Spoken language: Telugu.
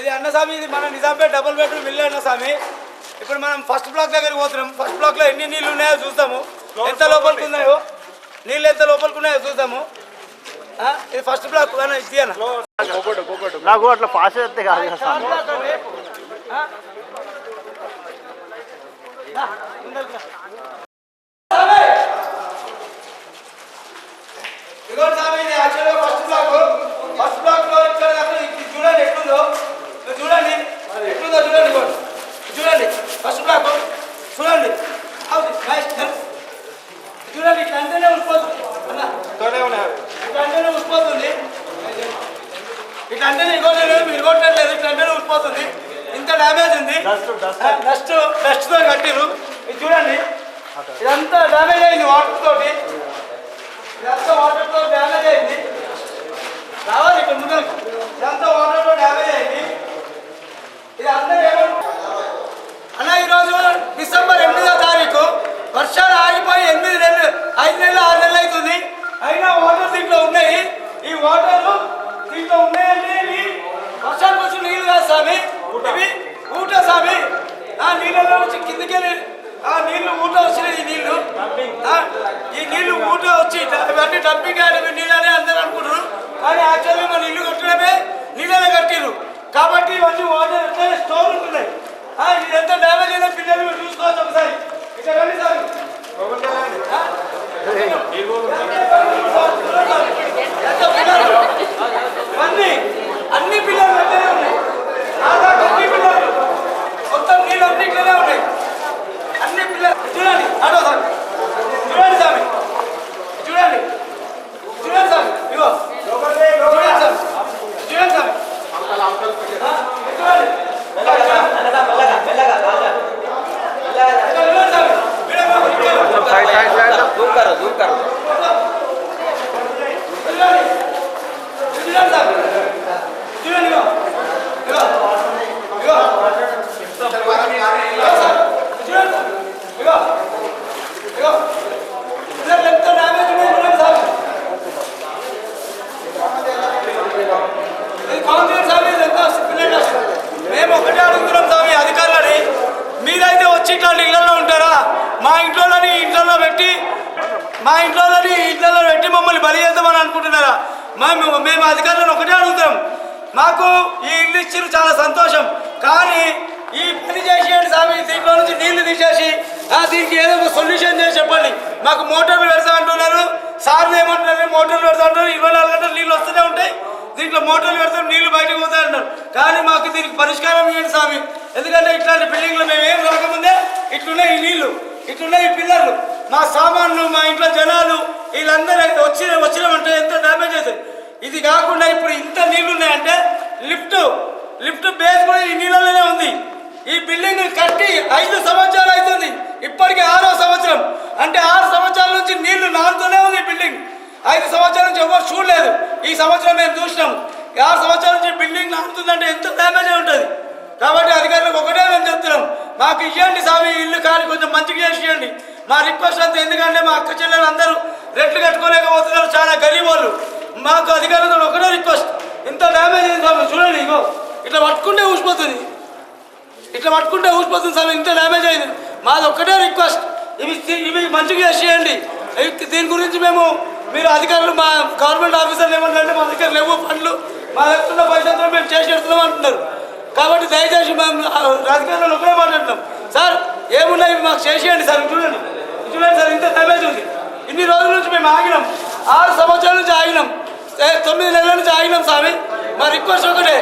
ఇది అన్నస్వామి ఇది మన నిజాంపేట డబుల్ బెడ్రూమ్ ఇల్లు అన్నస్వామి. ఇప్పుడు మనం ఫస్ట్ బ్లాక్ దగ్గరికి పోతున్నాం. ఫస్ట్ బ్లాక్లో ఎన్ని నీళ్ళు ఉన్నాయో చూస్తాము. ఎంత లోపలికి ఉన్నాయో నీళ్ళు ఎంత లోపలికి ఉన్నాయో చూస్తాము. ఆ, ఇది ఫస్ట్ బ్లాక్ అన్న ఇది. నాకు అట్లా పాస్ అయితే కాదు కదా స్వామి. ఆ? దా, ముందరికి రా. స్వామి! ఇదిగోండి స్వామి, ఇది యాక్చువల్గా ఫస్ట్ బ్లాక్ ఫస్ట్ బ్లాక్లో ఇక్కడ దాకా ఇది చూడండి ఎట్లుందో ఇది చూడండి ఎట్లుందో చూడండి ఇదిగోండి. ఇది చూడండి ఫస్ట్ బ్లాక్ చూడండి అవును, నైస్, నైస్. ఇది చూడండి ఇట్లా అంటేనే ఉసిపోతుంది అన్న ఇట్లా అంటేనే ఉసిపోతుంది ఇట్లా అంటేనే ఇగో నేను మీరు కొట్టట్లేదు ఇట్లా అంటేనే ఉసిపోతుంది ఇంత డ్యామేజ్ ఉంది డస్ట్ డస్ట్తో కట్టిరు ఇది చూడండి. ఇదంతా డ్యామేజ్ అయింది వాటర్ తోటి. ఇదంతా వాటర్తో డ్యామేజ్ అయింది. రావాలి ఇక్కడ ముందు ఇదంతా వాటర్ ఇవన్నీ డంపింగ్ మా ఇంట్లోని ఇంట్లో పెట్టి మా ఇంట్లోని ఇంట్లో పెట్టి మమ్మల్ని బలి చేద్దామని అనుకుంటున్నారా? మేము మేము అధికారులను ఒకటే అడుగుతాం. మాకు ఈ ఇల్లు ఇచ్చిన చాలా సంతోషం. కానీ ఈ పని చేసేయండి స్వామి దీంట్లో నుంచి నీళ్ళు తీసేసి దీనికి ఏదో ఒక సొల్యూషన్ చేసి చెప్పండి. మాకు మోటార్లు పెడతా అంటున్నారు. సార్లు ఏమంటున్నారు మోటార్లు పెడతా అంటున్నారు. ఇరవై నాలుగు గంటలు నీళ్ళు వస్తూనే ఉంటాయి. దీంట్లో మోటార్లు పెడతాం నీళ్ళు బయటకు పోతాయి అంటారు కానీ మాకు దీనికి పరిష్కారం ఇవ్వండి స్వామి. ఎందుకంటే ఇట్లాంటి బిల్డింగ్లు మేము ఏం దొరకముందే ఇట్లున్నాయి ఈ నీళ్ళు. ఇట్లున్నాయి ఈ పిల్లలు మా సామాన్లు మా ఇంట్లో జనాలు వీళ్ళందరూ వచ్చిన వచ్చినామంటే ఎంత డ్యామేజ్ అవుతుంది ఇది కాకుండా ఇప్పుడు ఇంత నీళ్ళు ఉన్నాయంటే లిఫ్ట్ లిఫ్ట్ బేస్ కూడా ఈ నీళ్ళలోనే ఉంది. ఈ బిల్డింగ్ కట్టి ఐదు సంవత్సరాలు అవుతుంది. ఇప్పటికి ఆరో సంవత్సరం. అంటే ఆరు సంవత్సరాల నుంచి నీళ్ళు నానుతూనే ఉంది బిల్డింగ్. ఐదు సంవత్సరాల నుంచి ఎవరు చూడలేదు. ఈ సంవత్సరం మేము చూసినాం. ఆరు సంవత్సరాల నుంచి బిల్డింగ్ నానుతుందంటే ఎంత డ్యామేజ్ ఉంటుంది. కాబట్టి అధికారులకు ఒకటే మేము చెప్తున్నాం. మాకు ఇవ్వండి స్వామి ఇల్లు కానీ కొంచెం మంచిగా చేసి ఇవ్వండి మా రిక్వెస్ట్ అంతా ఎందుకంటే మా అక్క చెల్లెలు అందరూ రెట్లు కట్టుకోలేకపోతున్నారు. చాలా గరీబ్ వాళ్ళు. మాకు అధికారులతో ఒకటే రిక్వెస్ట్. ఇంత డ్యామేజ్ అయింది స్వామి చూడండి ఇగో. ఇట్లా పట్టుకుంటే ఊసిపోతుంది. ఇట్లా పట్టుకుంటే ఊసిపోతుంది స్వామి ఇంత డ్యామేజ్ అయింది. మాది ఒక్కటే రిక్వెస్ట్. ఇవి ఇవి మంచిగా చేయండి దీని గురించి మేము మీరు అధికారులు మా గవర్నమెంట్ ఆఫీసర్లు ఏమంటారంటే మా దగ్గర లేవు ఫండ్లు. మా దగ్గర ఉన్న పైసలతో మేము చేసేస్తున్నాం అంటున్నారు. కాబట్టి దయచేసి మేము అధికారులు రాజకీయాల్లో ఒకటే మాట్లాడుతున్నాం సార్ ఏమున్నాయి? మాకు చేసేయండి సార్ చూడండి. చూడండి సార్ ఇంత డ్యామేజ్ ఉంది. ఇన్ని రోజుల నుంచి మేము ఆగినాం. ఆరు సంవత్సరాల నుంచి ఆగినాం. తొమ్మిది నెలల నుంచి ఆగినాం స్వామి మా రిక్వెస్ట్ ఒకటే